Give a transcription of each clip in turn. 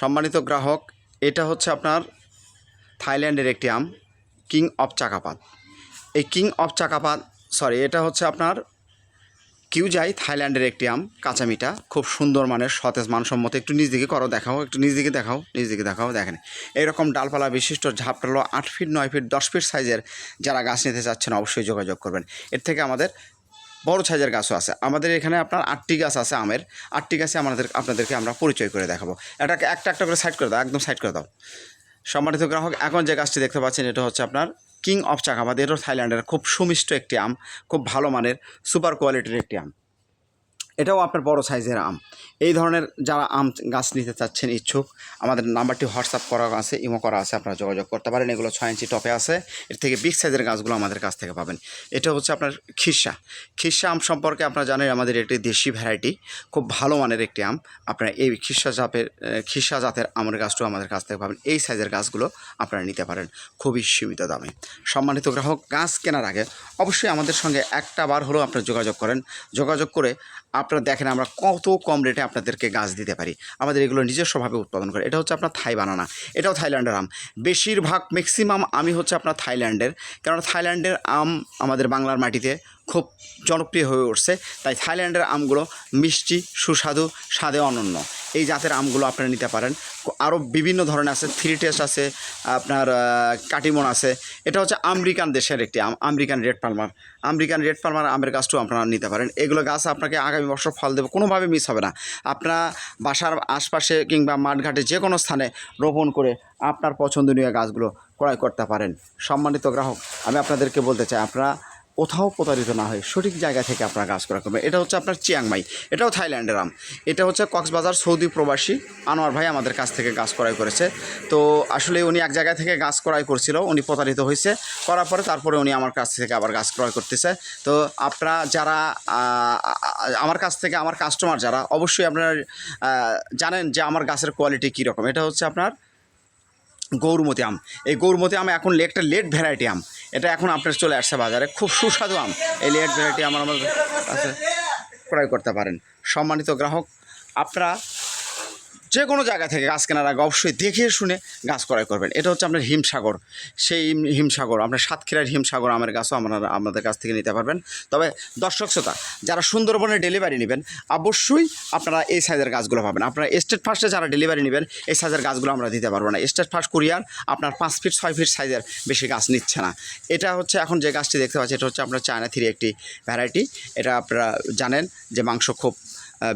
সম্মানিত গ্রাহক, এটা হচ্ছে আপনার থাইল্যান্ডের একটি আম, কিং অফ চাকাপাত। এই কিং অফ চাকাপাত সরি এটা হচ্ছে আপনার কিউজাই থাইল্যান্ডের একটি আম কাঁচামিটা খুব সুন্দর মানের, সতেজ, মানসম্মত। একটু নিজ দিকে করো, দেখাও, একটু নিজ দিকে দেখাও নিজ দিকে দেখাও, দেখেন। এইরকম ডালপালা বিশিষ্ট ঝাপটালো আট ফিট, নয় ফিট, দশ ফিট সাইজের যারা গাছ নিতে চাচ্ছেন, অবশ্যই যোগাযোগ করবেন। এর থেকে আমাদের বড় সাইজের গাছও আছে। আমাদের এখানে আপনার আটটি গাছ আছে আমের। আটটি গাছে আমাদের আপনাদেরকে আমরা পরিচয় করে দেখাবো। এটাকে একটা একটা করে সাইড করে দাও, একদম সাইড করে দাও। সম্মানিত গ্রাহক, এখন যে গাছটি দেখতে পাচ্ছেন, এটা হচ্ছে আপনার কিং অফ চাকাবাদ এটাও থাইল্যান্ডের খুব সুমিষ্ট একটি আম, খুব ভালো মানের সুপার কোয়ালিটির একটি আম। এটাও আপনার বড় সাইজের আম। এই ধরনের যারা আম গাছ নিতে চাচ্ছেন ইচ্ছুক, আমাদের নাম্বারটি হোয়াটসঅ্যাপ করা আছে, ইমো করা আছে, আপনারা যোগাযোগ করতে পারেন। এগুলো ছয় ইঞ্চি টপে আছে, এর থেকে বিগ সাইজের গাছগুলো আমাদের কাছ থেকে পাবেন। এটা হচ্ছে আপনার খিসা খিসা আম সম্পর্কে আপনারা জানেন, আমাদের একটি দেশি ভ্যারাইটি খুব ভালো মানের একটি আম। আপনারা এই খিসা জাতের খিসা জাতের আমের গাছটাও আমাদের কাছ থেকে পাবেন। এই সাইজের গাছগুলো আপনারা নিতে পারেন খুবই সীমিত দামে। সম্মানিত গ্রাহক, গাছ কেনার আগে অবশ্যই আমাদের সঙ্গে একটা বার হলেও আপনারা যোগাযোগ করেন। যোগাযোগ করে আপনারা দেখেন আমরা কত কম রেটে আপনাদেরকে গাছ দিতে পারি। আমাদের এগুলো নিজস্বভাবে উৎপাদন করে। এটা হচ্ছে আপনার থাই বানানা। এটাও থাইল্যান্ডের আম। বেশিরভাগ ম্যাক্সিমাম আমি হচ্ছে আপনার থাইল্যান্ডের। কেননা থাইল্যান্ডের আম আমাদের বাংলার মাটিতে খুব জনপ্রিয় হয়ে উঠছে। তাই থাইল্যান্ডের আমগুলো মিষ্টি, সুস্বাদু, স্বাদে অনন্য। এই জাতের আমগুলো আপনারা নিতে পারেন। আরও বিভিন্ন ধরনের আছে থ্রি টেস্ট আছে, আপনার কাটিমন আছে। এটা হচ্ছে আমেরিকান দেশের একটি আম, American red palmer American red palmer আমের গাছটাও আপনারা নিতে পারেন। এগুলো গাছ আপনাকে আগামী বছর ফল দেবে, কোনোভাবে মিস হবে না। আপনারা বাসার আশপাশে কিংবা মাঠঘাটে যে কোনো স্থানে রোপণ করে আপনার পছন্দনীয় গাছগুলো ক্রয় করতে পারেন। সম্মানিত গ্রাহক, আমি আপনাদেরকে বলতে চাই, আপনারা কোথাও প্রতারিত না হয় সঠিক জায়গা থেকে আপনার গাছ ক্রয় করবেন এটা হচ্ছে আপনার চিয়াংমাই এটাও থাইল্যান্ডের আম। এটা হচ্ছে কক্সবাজার সৌদি প্রবাসী। আনোয়ার ভাই আমাদের কাছ থেকে গাছ ক্রয় করেছে। তো আসলে উনি এক জায়গা থেকে গাছ ক্রয় করছিল, উনি প্রতারিত হয়েছে। করার পরে তারপরে উনি আমার কাছ থেকে আবার গাছ ক্রয় করতেছে। তো আপনারা যারা আমার কাছ থেকে, আমার কাস্টমার যারা, অবশ্যই আপনারা জানেন যে আমার গাছের কোয়ালিটি কীরকম। এটা হচ্ছে আপনার গৌরমতি আম। এই গৌরমতি আম এখন একটা লেট ভ্যারাইটি আম। এটা এখন আপনার চলে আসছে বাজারে। খুব সুস্বাদু আম। এই লেট ভ্যারাইটি আমার আমার কাছে ক্রয় করতে পারেন। সম্মানিত গ্রাহক, আপনারা যে কোনো জায়গা থেকে গাছ কেনার আগে অবশ্যই দেখে শুনে গাছ ক্রয় করবেন। এটা হচ্ছে আপনার হিমসাগর। সেই হিমসাগর, আপনার সাতক্ষীরার হিমসাগর আমের গাছও আপনারা আমাদের কাছ থেকে নিতে পারবেন। তবে দর্শক শ্রোতা, যারা সুন্দরবনে ডেলিভারি নেবেন, অবশ্যই আপনারা এই সাইজের গাছগুলো পাবেন। আপনারা স্টেট ফার্স্টে যারা ডেলিভারি নেবেন, এই সাইজের গাছগুলো আমরা দিতে পারব না। স্টেট ফার্স্ট কুরিয়ার আপনার পাঁচ ফিট ছয় ফিট সাইজের বেশি গাছ নিচ্ছে না। এটা হচ্ছে এখন যে গাছটি দেখতে পাচ্ছি, এটা হচ্ছে আপনার চায়না থ্রি একটি ভ্যারাইটি এটা আপনারা জানেন যে মাংস খুব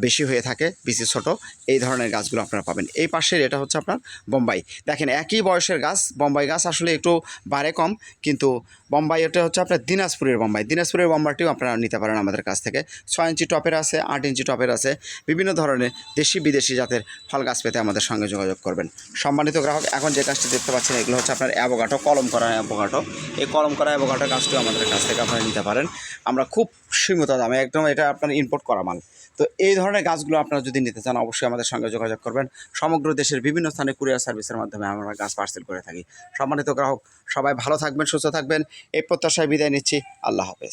বেশি হয়ে থাকে, বেশি ছোট, এই ধরনের গাছগুলো আপনারা পাবেন। এই পাশের এটা হচ্ছে আপনার বোম্বাই। দেখেন, একই বয়সের গাছ, বোম্বাই গাছ আসলে একটু বাড়ে কম, কিন্তু বোম্বাই এটা হচ্ছে আপনার দিনাজপুরের বোম্বাই। দিনাজপুরের বোম্বাইটিও আপনারা নিতে পারেন আমাদের কাছ থেকে। ছয় ইঞ্চি টপের আছে, আট ইঞ্চি টপের আছে, বিভিন্ন ধরনের দেশি বিদেশি জাতের ফল গাছ পেতে আমাদের সঙ্গে যোগাযোগ করবেন। সম্মানিত গ্রাহক, এখন যে গাছটি দেখতে পাচ্ছেন, এগুলো হচ্ছে আপনার অ্যাভোগাটো কলম করা অ্যাভোগাটো এই কলম করা অ্যাভোগাটো গাছটিও আমাদের কাছ থেকে আপনারা নিতে পারেন। আমরা খুব সীমিত দামে একদম এটা আপনার ইম্পোর্ট করা মাল। তো এই ধরনের গাছগুলো আপনারা যদি নিতে চান, অবশ্যই আমাদের সঙ্গে যোগাযোগ করবেন। সমগ্র দেশের বিভিন্ন স্থানে কুরিয়ার সার্ভিসের মাধ্যমে আমরা গাছ পার্সেল করে থাকি। সম্মানিত গ্রাহক, সবাই ভালো থাকবেন, সুস্থ থাকবেন। এই প্রত্যাশায় বিদায় নিচ্ছি। আল্লাহ হাফেজ।